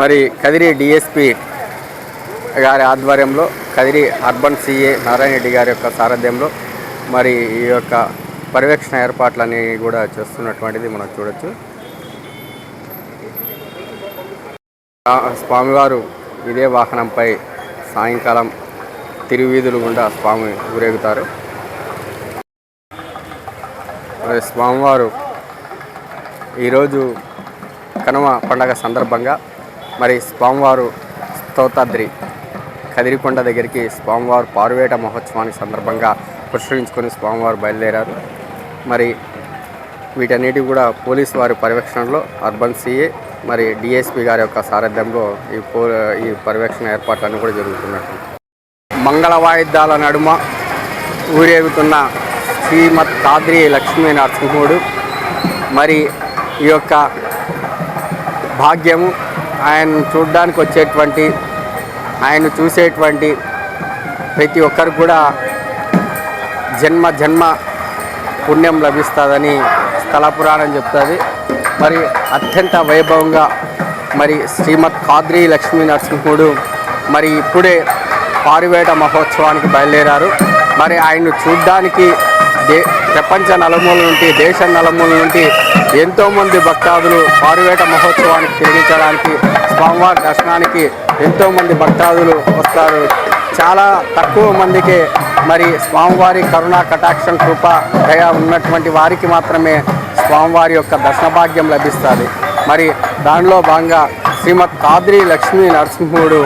మరి కదిరి డిఎస్పి గారి ఆధ్వర్యంలో కదిరి అర్బన్ సిఏ నారాయణ రెడ్డి గారి యొక్క సారథ్యంలో మరి ఈ యొక్క పర్యవేక్షణ ఏర్పాట్లని కూడా చేస్తున్నటువంటిది మనం చూడొచ్చు. స్వామివారు ఇదే వాహనంపై సాయంకాలం తిరువీధులు గుండా స్వామి ఊరేగుతారు. మరి స్వామివారు ఈరోజు కనుమ పండగ సందర్భంగా మరి స్వామివారు స్తోతాద్రి కదిరికొండ దగ్గరికి స్వామివారు పారువేట మహోత్సవానికి సందర్భంగా పురస్కరించుకొని స్వామివారు బయలుదేరారు. మరి వీటన్నిటి కూడా పోలీసు వారి పర్యవేక్షణలో అర్బన్ సిఏ మరి డిఎస్పి గారి యొక్క సారథ్యంలో ఈ పో ఈ పర్యవేక్షణ ఏర్పాట్లన్నీ కూడా జరుగుతున్నట్టు. మంగళ వాయిద్యాల నడుమ ఊరేగుతున్న శ్రీమత్ తాద్రి లక్ష్మీ నరసింహుడు మరి ఈ యొక్క భాగ్యము ఆయన చూడడానికి వచ్చేటువంటి ఆయన చూసేటువంటి ప్రతి ఒక్కరు కూడా జన్మ జన్మ పుణ్యం లభిస్తుందని స్థల పురాణం చెప్తుంది. మరి అత్యంత వైభవంగా మరి శ్రీమద్ కాద్రి లక్ష్మీ నరసింహుడు మరి ఇప్పుడే పారివేట మహోత్సవానికి బయలుదేరారు. మరి ఆయన్ను చూడ్డానికి దే ప్రపంచ నలుమూల నుండి దేశ నలుమూల నుండి ఎంతోమంది భక్తాదులు పారువేట మహోత్సవానికి తిరిగించడానికి స్వామివారి దర్శనానికి ఎంతోమంది భక్తాదులు వస్తారు. చాలా తక్కువ మందికే మరి స్వామివారి కరుణా కటాక్షం కృప దయ ఉన్నటువంటి వారికి మాత్రమే స్వామివారి యొక్క దర్శన భాగ్యం లభిస్తుంది. మరి దానిలో భాగంగా శ్రీమద్ కాద్రి లక్ష్మీ నరసింహుడు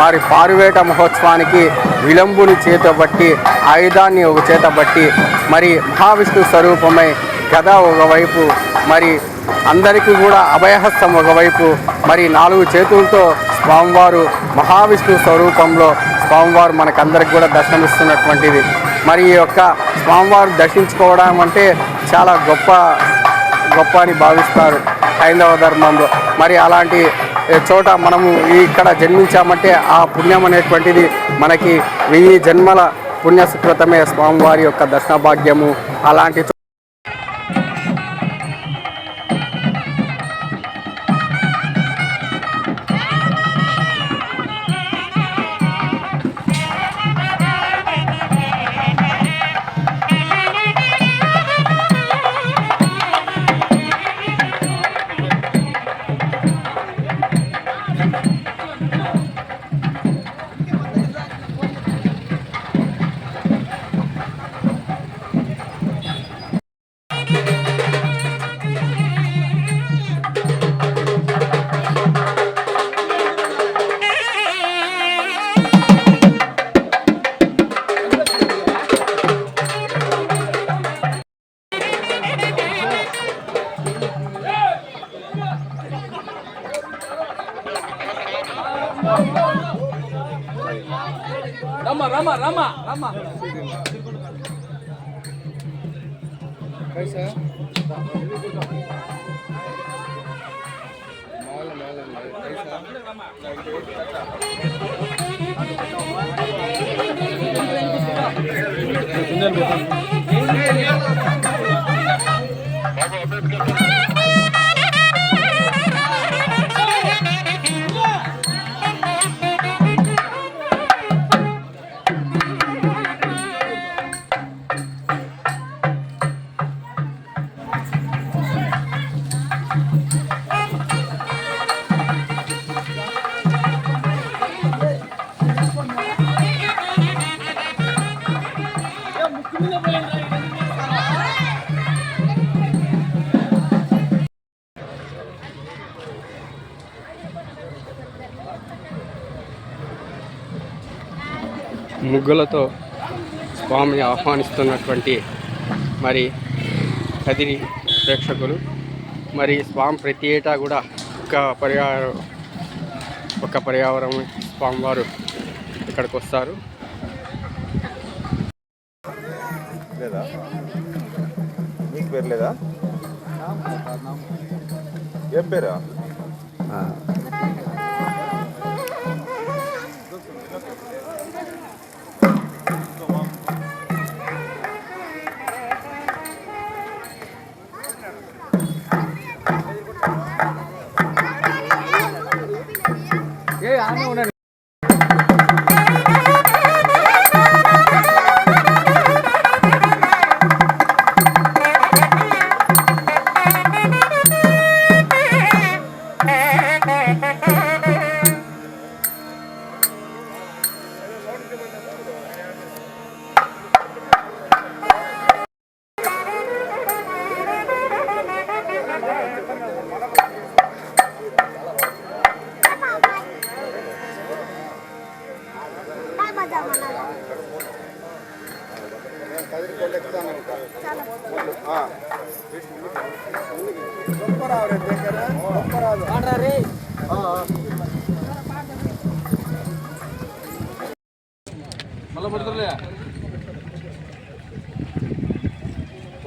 మరి పారువేట మహోత్సవానికి విలంబుని చేతబట్టి ఆయుధాన్ని ఒక చేతబట్టి మరి మహావిష్ణు స్వరూపమై గద ఒకవైపు మరి అందరికీ కూడా అభయహస్తం ఒకవైపు మరి నాలుగు చేతులతో స్వామివారు మహావిష్ణు స్వరూపంలో స్వామివారు మనకందరికి కూడా దర్శనమిస్తున్నటువంటిది. మరి ఈ యొక్క స్వామివారు దర్శించుకోవడం అంటే చాలా గొప్ప గొప్ప అని భావిస్తారు హైందవ ధర్మంలో. మరి అలాంటి చోట మనము ఇక్కడ జన్మించామంటే ఆ పుణ్యం అనేటువంటిది మనకి వెయ్యి జన్మల పుణ్యసుకృతమే స్వామివారి యొక్క దర్శన భాగ్యము అలాంటి ரமா ரமா ரமா ரமா. பைசா மேல மேல பைசா ముగ్గులతో స్వామిని ఆహ్వానిస్తున్నటువంటి మరి కదిరి ప్రేక్షకులు. మరి స్వామి ప్రతి ఏటా కూడా ఒక పర్యావరణ ఒక పర్యావరణం స్వామివారు ఇక్కడికి వస్తారు. లేదా? మీకు పేరు లేదా? ఏం పేరా?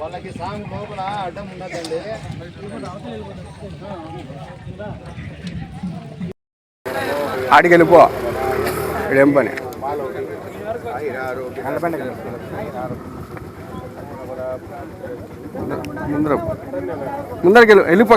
వాళ్ళకి సాంగ్ లోపల అడ్డం ఉండదండి ఆడికి వెళ్ళిపో ఇక్కడ పని. ముందర ముందరికి వెళ్ళి వెళ్ళిపో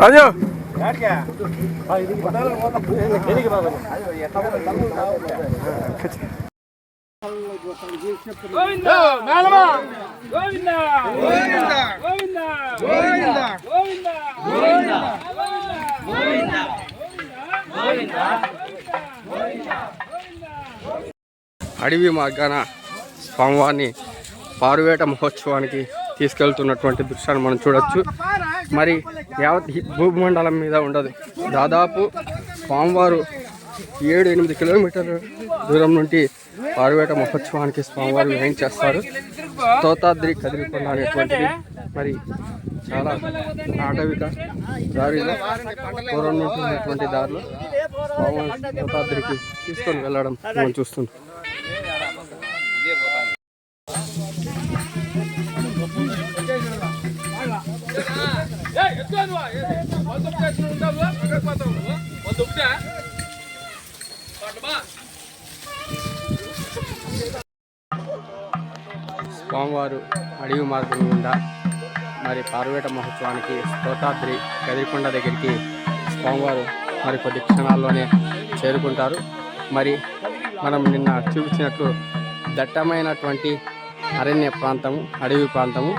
రాజు గోవింద మేళమా గోవింద గోవింద గోవింద గోవింద గోవింద గోవింద గోవింద అడవి మార్గాన స్వామివారిని పారువేట మహోత్సవానికి తీసుకెళ్తున్నటువంటి దృశ్యాన్ని మనం చూడొచ్చు మరి యావత్ భూమండలం మీద ఉండదు. దాదాపు స్వామివారు ఏడు ఎనిమిది కిలోమీటర్ల దూరం నుండి పారువేట మహోత్సవానికి స్వామివారు చేస్తారు? తోతాద్రి కదిరికొండ అనేటువంటిది. మరి చాలా ఆటవిక దారిలో పూర్వం నుండి ఉన్నటువంటి దారిలో స్వామివారి తోతాద్రికి తీసుకొని వెళ్ళడం మనం చూస్తున్నాం. ఏయ్ వంద ఉంటావు వంద స్వామివారు అడవి మార్గం గుండా మరి పార్వేట మహోత్సవానికి స్తోతాద్రి కదిరికొండ దగ్గరికి స్వామివారు మరి కొద్ది క్షణాల్లోనే చేరుకుంటారు. మరి మనం నిన్న చూపించినట్లు దట్టమైనటువంటి అరణ్య ప్రాంతము అడవి ప్రాంతము.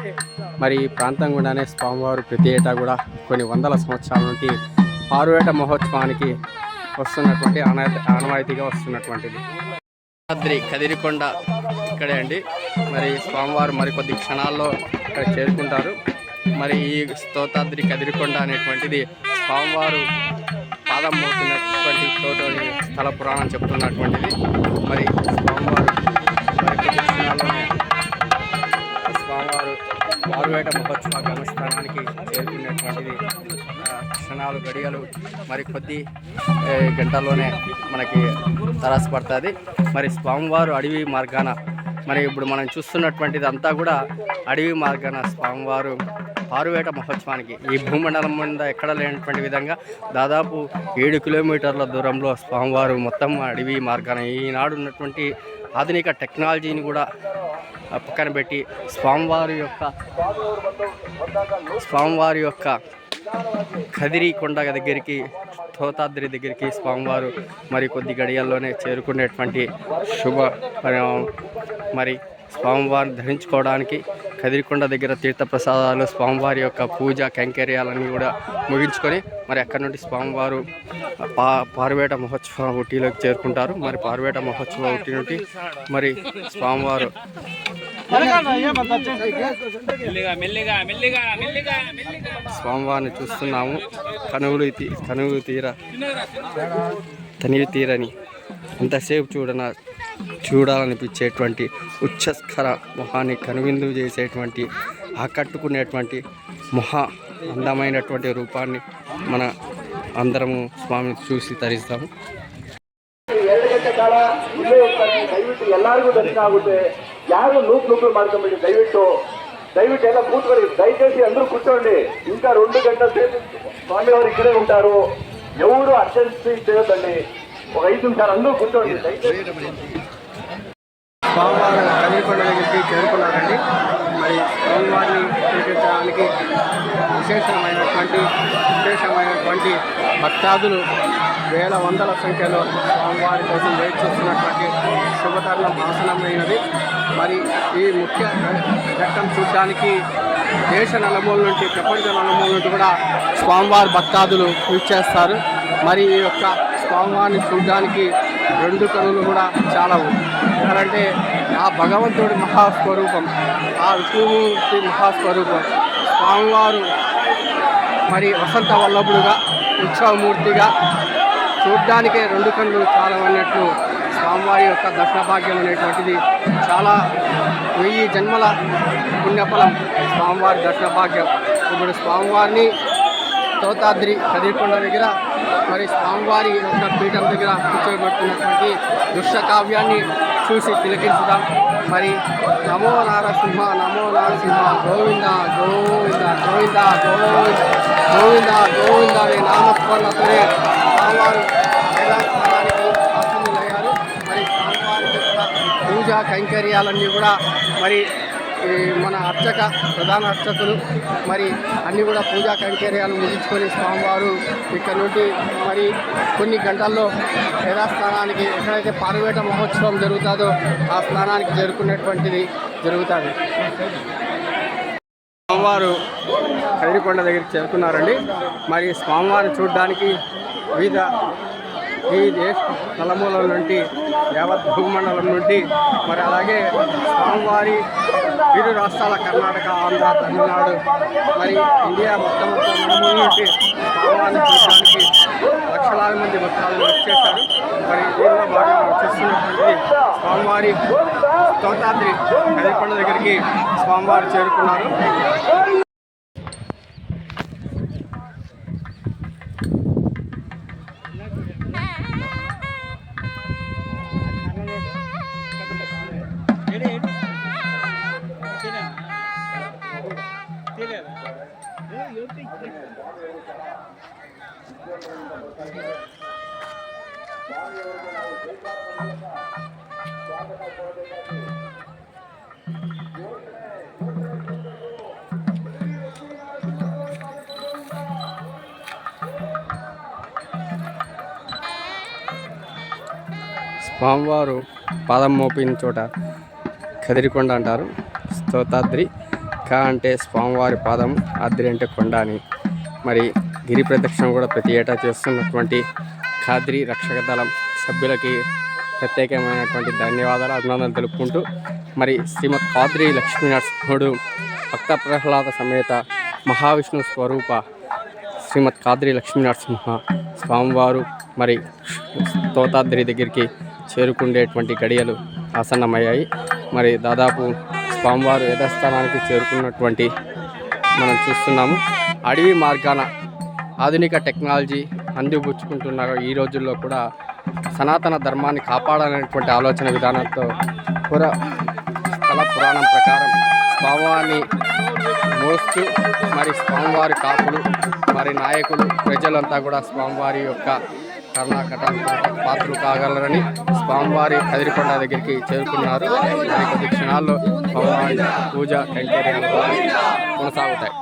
మరి ఈ ప్రాంతం గుండానే స్వామివారు ప్రతి ఏటా కూడా కొన్ని వందల సంవత్సరాల నుండి ఆరువేట మహోత్సవానికి వస్తున్నటువంటి ఆనవాయితీగా వస్తున్నటువంటిది. యాదాద్రి కదిరికొండ ఇక్కడే అండి. మరి స్వామివారు మరికొద్ది క్షణాల్లో ఇక్కడ చేరుకుంటారు. మరి ఈ స్తోతాద్రి కదిరికొండ అనేటువంటిది స్వామివారు పాదం మోస్తున్నటువంటి చోటు స్థల పురాణం చెప్తున్నటువంటిది. మరి స్వామివారు వారువేట మహోత్సవ గమస్థానానికి చేరుకునేటువంటిది క్షణాలు గడియలు మరి కొద్ది గంటల్లోనే మనకి తరసపడుతుంది. మరి స్వామివారు అడవి మార్గాన మరి ఇప్పుడు మనం చూస్తున్నటువంటిది అంతా కూడా అడవి మార్గాన స్వామివారు పారువేట మహోత్సవానికి ఈ భూమండలం మీద ఎక్కడ లేనటువంటి విధంగా దాదాపు ఏడు కిలోమీటర్ల దూరంలో స్వామివారు మొత్తం అడవి మార్గాన ఈనాడు ఉన్నటువంటి ఆధునిక టెక్నాలజీని కూడా పక్కన పెట్టి స్వామివారి యొక్క స్వామివారి యొక్క కదిరి కొండ దగ్గరికి తోతాద్రి దగ్గరికి స్వామివారు మరి కొద్ది గడియల్లోనే చేరుకునేటువంటి శుభ పరిణామం. మరి స్వామివారిని ధరించుకోవడానికి కదిరికొండ దగ్గర తీర్థప్రసాదాలు స్వామివారి యొక్క పూజ కైంకర్యాలన్నీ కూడా ముగించుకొని మరి అక్కడి నుండి స్వామివారు పా పార్వేట మహోత్సవ ఉట్టిలోకి చేరుకుంటారు. మరి పార్వేట మహోత్సవ ఉట్టి నుండి మరి స్వామివారు మెల్లిగా మెల్లిగా మెల్లిగా మెల్లిగా మెల్లిగా స్వామివారిని చూస్తున్నాము కనువులు తీ కనువులు తీర తనివి తీరని ఎంతసేపు చూడన చూడాలనిపించేటువంటి ఉచ్చస్కర మొహాన్ని కనువిందు చేసేటువంటి ఆకట్టుకునేటువంటి మహా అందమైనటువంటి రూపాన్ని మన అందరము స్వామిని చూసి తరిస్తాము ಎರಡು ಗಂಟೆ ಕಾಲ ಇಲ್ಲೇ ಇರ್ತಾರೆ ದಯವಿಟ್ಟು ಎಲ್ಲರಿಗೂ ದರ್ಶನ ಆಗುತ್ತೆ ಯಾರು ನೂಕು ನೂಕಲು ಮಾಡ್ಕೊಂಬಿಡಿ దయవిట్టు దయవిట్టు ఎలా కూర్చోండి దయచేసి అందరూ కూర్చోండి. ఇంకా రెండు గంటల సేపు స్వామి వారు ఇక్కడే ఉంటారు. ఎవరు అర్జెన్సీ చేయొద్దండి. ఒక ఐదు నిమిషాలు అందరూ కూర్చోండి. చేరుకున్నారండి. మరి స్వామివారిని విశేషమైనటువంటి విశేషమైనటువంటి భక్తాదులు వేల వందల సంఖ్యలో స్వామివారి కోసం వెయిట్ చేస్తున్నటువంటి శుభతరుణం ఆసనమైనది. మరి ఈ ముఖ్య ఘట్టం చూడడానికి దేశ నలుమూల నుండి ప్రపంచ నలుమూల నుండి కూడా స్వామివారి భక్తాదులు చేస్తారు మరి ఈ యొక్క స్వామివారిని చూడడానికి రెండు కనులు కూడా చాలా ఎందుకంటే ఆ భగవంతుడి మహాస్వరూపం ఆ విష్ణుమూర్తి మహాస్వరూపం స్వామివారు మరి వసంత వల్లభుడుగా ఉత్సవమూర్తిగా చూడ్డానికే రెండు కళ్ళు చాలవన్నట్లు స్వామివారి యొక్క దర్శన భాగ్యం అనేటువంటిది చాలా వెయ్యి జన్మల పుణ్యఫలం స్వామివారి దర్శన భాగ్యం ఇప్పుడు స్వామివారిని తోతాద్రి కదిరికొండ దగ్గర మరి స్వామివారి యొక్క పీఠం దగ్గర కూర్చోబెడుతున్నటువంటి దృశ్య కావ్యాన్ని చూసి తిలకించుదాం. మరి నమో నారసింహ నమో నారసింహ గోవింద గో గోవింద గోవింద గోవింద గోవింద అనే నామస్మరణతోనే స్వామివారు వేదాస్థానానికి ఆసీనులయ్యారు మరి స్వామివారి యొక్క పూజా కైంకర్యాలన్నీ కూడా మరి మన అర్చక ప్రధాన అర్చకులు మరి అన్నీ కూడా పూజా కైంకర్యాలు ముగించుకొని స్వామివారు ఇక్కడ నుండి మరి కొన్ని గంటల్లో యథాస్థానానికి ఎక్కడైతే పార్వేట మహోత్సవం జరుగుతుందో ఆ స్నానానికి జరుపుకునేటువంటిది జరుగుతుంది. స్వామివారు కదిరికొండ దగ్గరికి చేరుకున్నారండి మరి స్వామివారిని చూడడానికి వివిధ ఈ దేశ నలమూలల నుండి యావత్ భూమండలం నుండి మరి అలాగే స్వామివారి ఇరు రాష్ట్రాల కర్ణాటక ఆంధ్ర తమిళనాడు మరి ఇండియా మొత్తం మొత్తం నలుమూల నుండి స్వామివారిని చూడడానికి లక్షలాది మంది భక్తులు వచ్చేశారు. మరి దీనిలో భాగంగా వచ్చేస్తున్నటువంటి స్వామివారి తోతాద్రి కదిరికొండ దగ్గరికి స్వామివారు చేరుకున్నారు. స్వామివారు పాదం మోపిన చోట కదిరికొండ అంటారు. స్తోతాద్రి. కా అంటే స్వామివారి పాదం అద్రి అంటే కొండ అని. మరి గిరి ప్రదక్షిణ కూడా ప్రతి ఏటా చేస్తున్నటువంటి ఖాద్రి రక్షక దళం సభ్యులకి ప్రత్యేకమైనటువంటి ధన్యవాదాలు అభినందనలు తెలుపుకుంటూ మరి శ్రీమద్ ఖాద్రి లక్ష్మీనరసింహుడు భక్త ప్రహ్లాద సమేత మహావిష్ణు స్వరూప శ్రీమద్ కాద్రి లక్ష్మీనరసింహ స్వామివారు మరి తోతాద్రి దగ్గరికి చేరుకుండేటువంటి గడియలు ఆసన్నమయ్యాయి. మరి దాదాపు స్వామివారు యథాస్థానానికి చేరుకున్నటువంటి మనం చూస్తున్నాము. అడవి మార్గాన ఆధునిక టెక్నాలజీ అందిపుచ్చుకుంటున్న ఈ రోజుల్లో కూడా సనాతన ధర్మాన్ని కాపాడాలనేటువంటి ఆలోచన విధానంతో పుర స్థల పురాణం ప్రకారం స్వామివారిని మోస్తూ మరి స్వామివారి కాపులు మరి నాయకులు ప్రజలంతా కూడా స్వామివారి యొక్క కర్ణాకట పాత్రలు కాగలరని స్వామివారి కదిరికొండ దగ్గరికి చేరుకున్నారు. మరి కొద్ది క్షణాల్లో పూజ కైంకర్యాలు కొనసాగుతాయి.